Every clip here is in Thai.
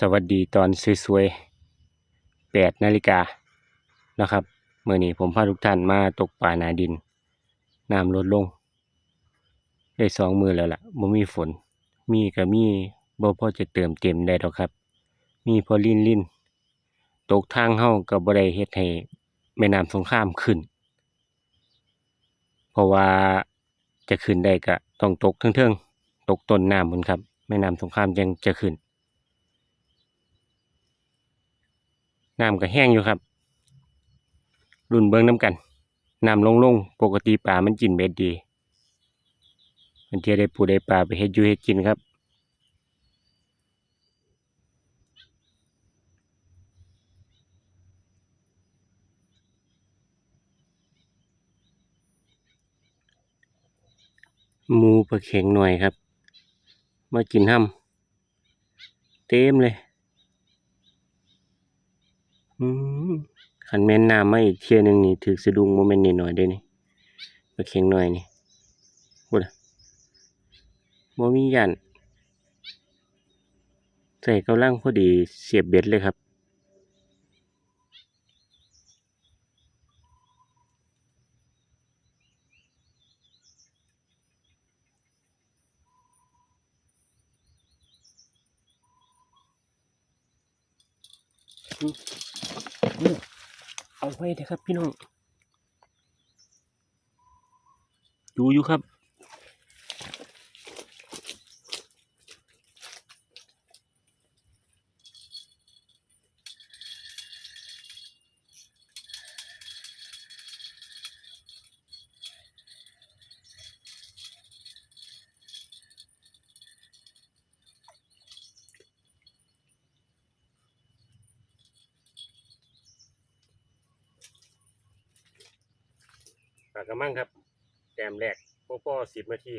สวัสดีตอนสวยๆแปดนาฬิกานะครับเมื่อนี้ผมพาทุกท่านมาตกปลานาดิน น้ำลดลง ได้สองมือแล้วล่ะบ่มีฝน มีก็มีบ่พอจะเติมเต็มได้ดอกครับ มีพอลินลินตกทางเฮาก็บ่ได้เฮ็ดให้แม่น้ำสงครามขึ้น เพราะว่าจะขึ้นได้ก็ต้องตกเทิงๆตกต้นน้ำพุ่นครับ แม่น้ำสงครามยังจะขึ้น น้ำก็แห้งอยู่ครับรุ่นเบิ่งน้ำกันน้ำลงลงๆปกติปลามันกินเบ็ดดีมันเทียได้ปูได้ปลาไปเฮ็ดอยู่เฮ็ดกินครับมูปลาเข็งหน่อยครับ มากินห้ำเต็มเลย อืมขันแม่นน้ำมาอีกเที่ยหนึงนี่ถือสะดุ้งโมเมนต์นิดหน่อยเด้นี่ปลาเข็งหน่อยนี่พูดอะบ่มียันใส่กำลังพอดีเสียบเบ็ดเลยครับ เอาไว้เถอะครับพี่น้องดูอยู่ครับ ปากกระมังครับแต้มแรกพ่อๆสิบนาที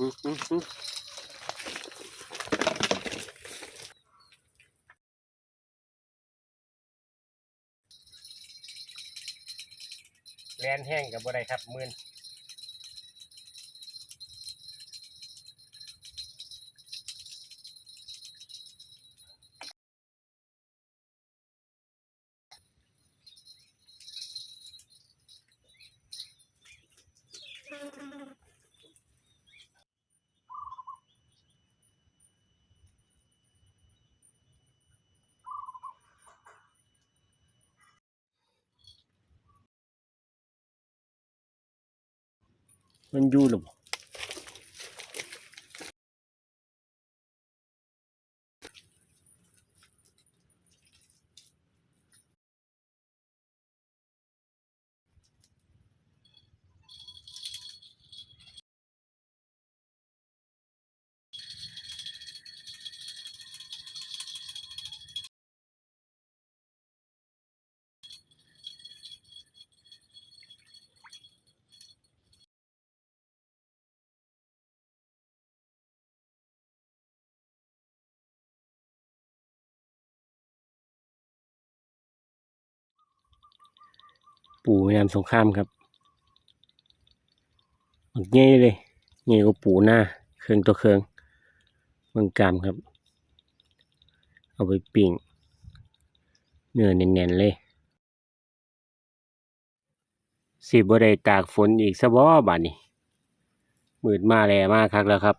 แลนแห้งกับบ่ได้ครับมื่น มันอยู่หรือบ่ ปู่แม่น้ำสงครามครับมันใหญ่เลยใหญ่กว่าปู่หน้าเครื่องตัวเครื่องเมืองกามครับ เอาไปปิ้งเนื้อแน่นๆเลย สิบ่ได้ตากฝนอีกซะบ่บัดนี้มืดมาแลมาคักแล้วครับ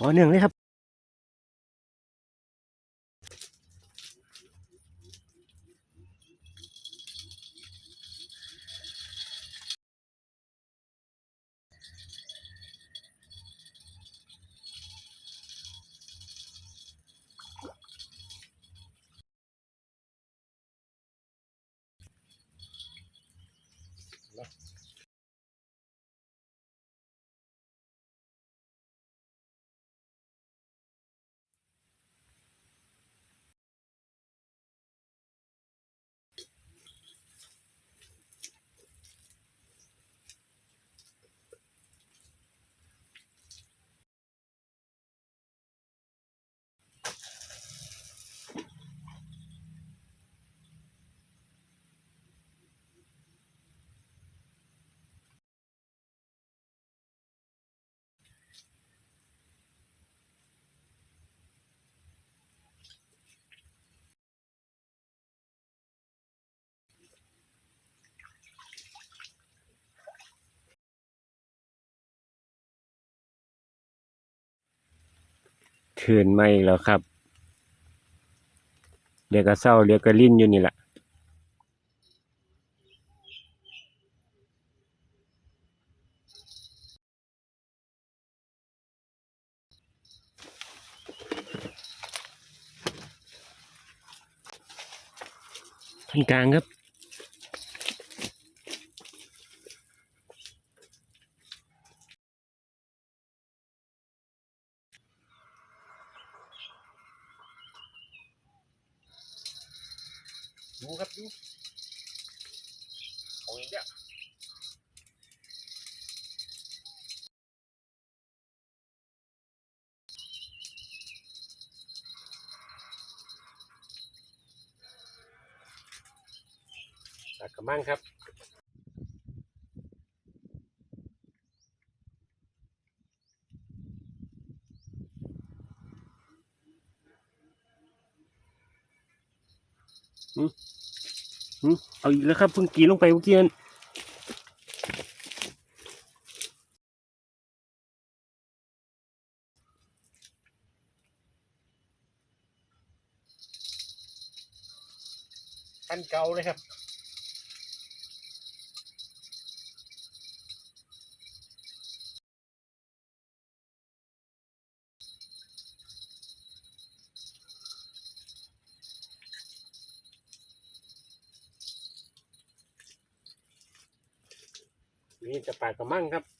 ต่อเนื่องเลยครับ ถืนไมาอีกแล้วครับเดี๋ยวก็เศร้าเดี๋ยวก็ลิ้นอยู่นี่แหละพันกลางครับ ดูครับดูเอาอีกแล้ว ตักกระมังครับ อืมอืม เอาอีกแล้วครับเพิ่งกินลงไปเมื่อกี้นั้นอันเก่าเลยครับ ปลากระมังครับ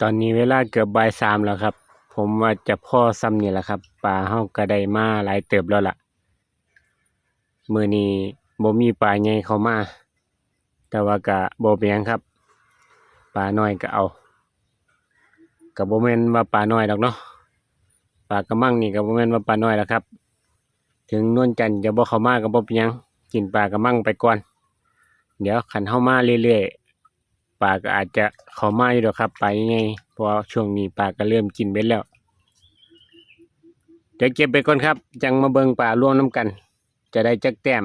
ตอนนี้เวลาเกือบบ่ายสามแล้วครับ ผมว่าจะพ่อซ้ำนี่แหละครับปลาเฮาก็ได้มาหลายเติบแล้วล่ะมือนี้บ่มีปลาใหญ่เข้ามา แต่ว่าก็บ่เป็นหยังครับปลาน้อยก็เอาก็บ่แม่นว่าปลาน้อยดอกเนาะปลากระมังนี่ก็บ่แม่นว่าปลาน้อยแล้วครับ ถึงนวลจันทร์จะบ่เข้ามาก็บ่เป็นหยังกินปลากระมังไปก่อน เดี๋ยวคันเฮามาเรื่อยๆ ปลาก็อาจจะเขามาอยู่ดอกครับปลาใหญ่ๆเพราะช่วงนี้ปลาก็เริ่มกินเบ็ดแล้ว เดี๋ยวเก็บไปก่อนครับ จังมาเบิ่งปลารวมน้ำกัน จะได้จักแต้ม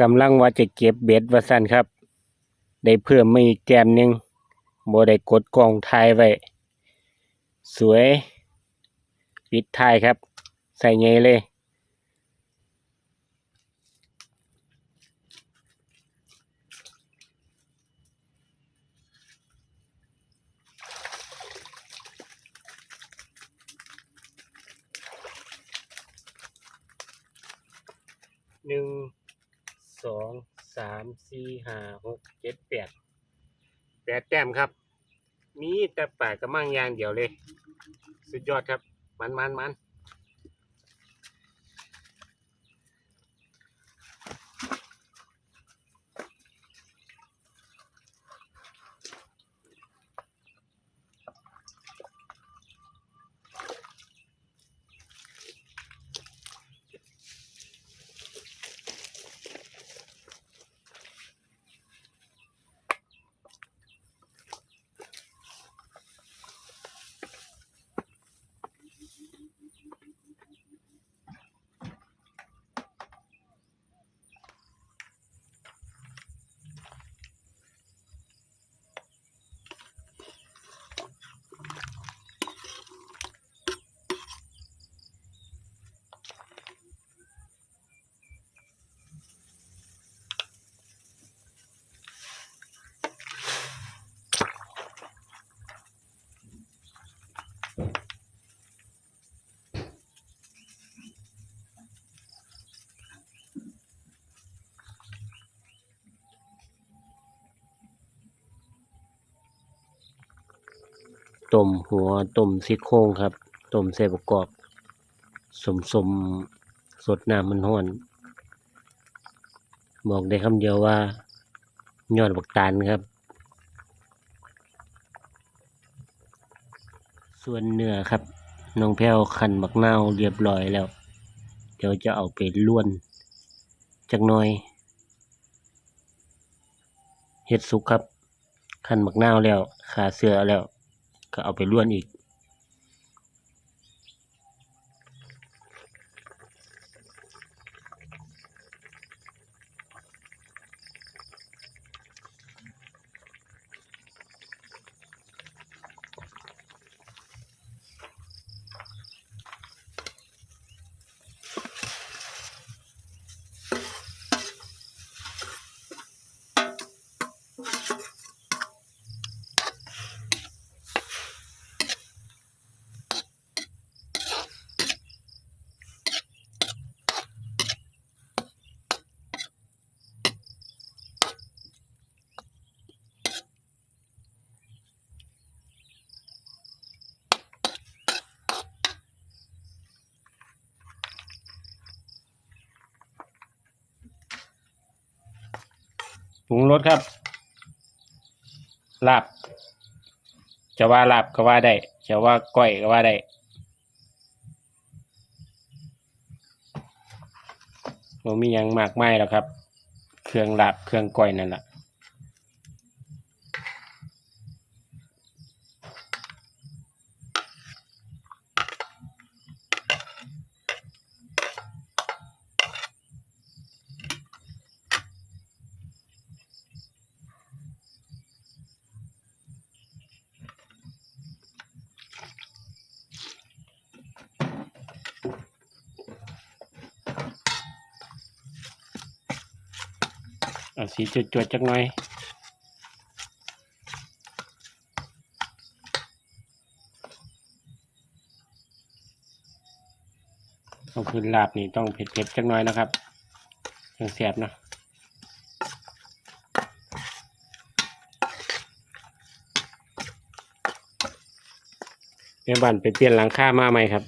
กำลังว่าจะเก็บเบ็ดว่าสันครับ ได้เพิ่มมาอีกแต้มหนึงบ่ได้กดกล้องถ่ายไว้ สวย ปิดทายครับ ใส่ใหญ่เลย หนึ่งสองสามสี่ห้าหกเจ็ดแปดแปดแต้มครับ มีแต่แปดกระมังยางเดียวเลย สุดยอดครับ มันมันมัน ต้มหัวต้มซี่โครงครับต้มใส่ประกอบสมสมสดน้ำมันห้อน บอกได้คำเดียวว่ายอดบักตาลครับ ส่วนเนื้อครับน้องแพ้วขันบักนาวเรียบร้อยแล้ว เดี๋ยวจะเอาไปล้วนจักหน่อยเฮ็ดสุกครับขันบักนาวแล้วขาเสือแล้ว ก็เอา วนอีกปรุงรสครับ ลาบ จะว่าลาบก็ว่าได้ จะว่าก้อยก็ว่าได้บ่มียังมากไม่แล้วครับ เครื่องลาบเครื่องก้อยนั่นแหละ เอาสีจวดๆจักหน่อยเอาคือลาบนี่ต้องเผ็ดๆจักหน่อยนะครับถึงแซ่บเนะแม่บ้านไปเปลี่ยนหลังคามาใหม่ครับ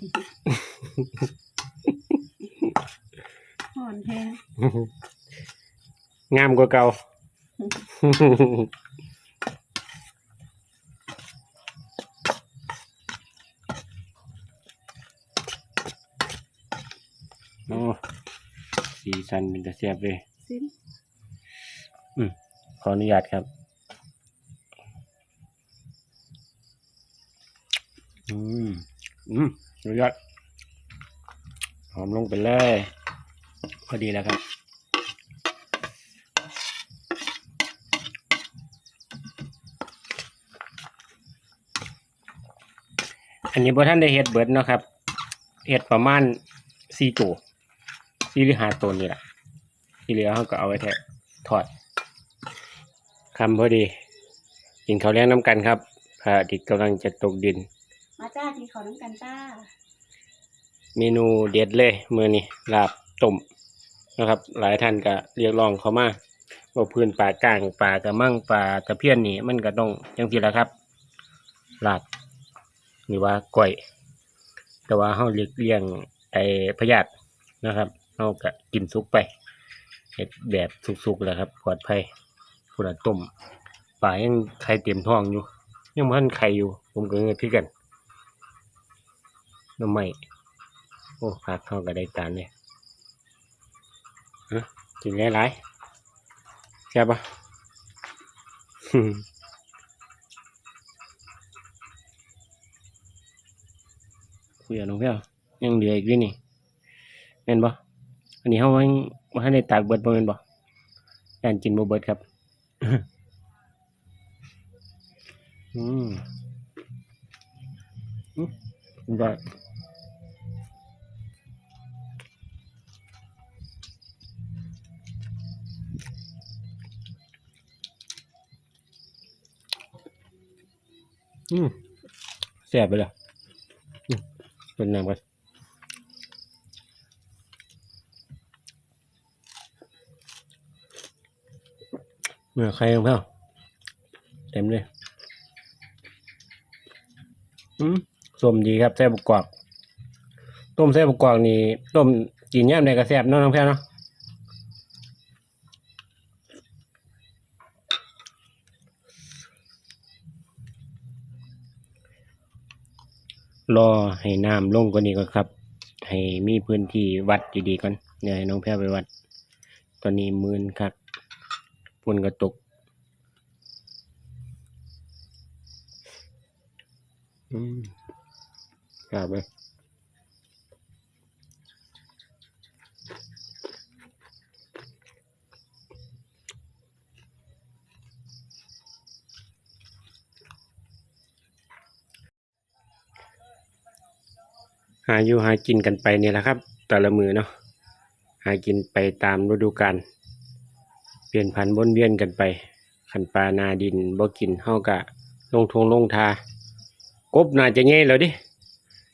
งามกว่าเก่าโอ้สีสันเป็นตะเสียบเลยซิมขออนุญาตครับ อืม อืมอนุญาตหอมลงไปเลย พอดีแล้วครับ อันนี้บ่ท่านได้เฮ็ดเบิดเนาะครับเฮ็ดประมาณสี่ตัวสี่หรือห้าตัวนี่แหละที่เหลือเขาก็เอาไว้แทะทอดคำพอดี กินข้าวแรงน้ำกันครับพระอาทิตย์กำลังจะตกดิน มาจ้ากินข้าวน้ำกันจ้า เมนูเด็ดเลยมื้อนี้ลาบต้มนะครับ หลายท่านก็เรียกร้องเขามาว่าพื้นปลากลางปลากระมั่งปลาตะเพียนนี่มันก็ต้องจังซี่แหละครับลาบ หรือว่าก้อย แต่ว่าเฮาเลียกเลี่ยงไอ้พยาธินะครับเฮาก็กินสุกไปเฮ็ดแบบสุกๆแหละครับปลอดภัยพุ่นน่ะต้มปลายังไข่เต็มท้องอยู่ ยังบ่ทันไข่อยู่ ผมก็เงือกคือกันน้ำไม้โอ้ผักเข้ากับได้การเลยฮะกินหลายๆแซ่ปะ คุยกับน้องเพียวยังเหลืออีกด้วยนี่แม่นบ่อันนี้เฮายังบ่ทันได้ตากเบิดบ่แม่นบ่การกินบ่เบิดครับอืมอืมได้อืมแซ่บไปเลย เป็นน้ำกันเมื่อใครของเขาเต็มเลยอืมสมดีครับใส่บกกอกต้มใส่บกกอกนี่ต้มกินย่ในกระแซบเนาะน้องแพ้เนาะ รอให้น้ำลงกว่านี้ก่อนครับ ให้มีพื้นที่วัดดีๆก่อนเดี๋ยวให้น้องแพรไปวัด ตอนนี้มืนครับฝนกระตกอืมครับเลย หาอยู่หากินกันไปเนี่ยแหละครับ แต่ละมือเนาะหากินไปตามฤดูกาลเปลี่ยนพันธุ์วนเวียนกันไปขันปลานาดินบ่กินเฮากะลงทงลงทากบน่าจะเงี้ยแล้วดิ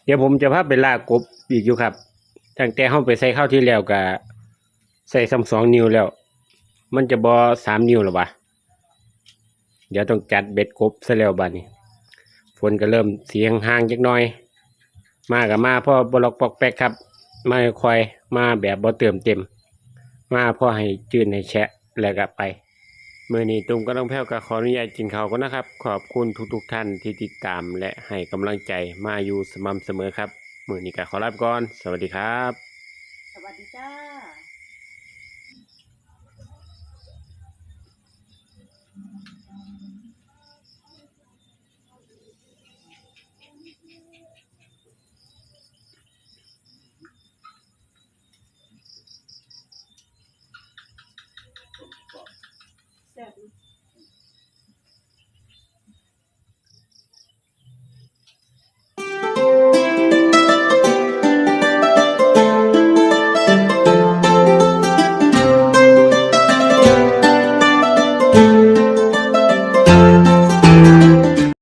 เดี๋ยวผมจะพาไปลากกบอีกอยู่ครับตั้งแต่เฮาไปใส่ข้าวที่แล้วกะใส่ซ้ำสองนิ้วแล้ว มันจะบ่สามนิ้วหรอวะเดี๋ยวต้องจัดเบ็ดกบซะแล้วบัดนี้ฝนก็เริ่มเสียงห่างจักหน่อย มากับมาพ่อบล็อกปอกแป๊กครับ มาคอยมาแบบบ่เติมเต็ม มาพ่อให้จืนให้แชะแล้วก็ไปเมื่อนี้ตุ้มก็ต้องแพ้วก็ขออนุญาตกินข้าวก่อนนะครับ ขอบคุณทุกๆท่านที่ติดตามและให้กำลังใจมาอยู่สม่ำเสมอครับ มื่อนี้ก็ขอลาไปก่อน สวัสดีครับ สวัสดีจ้า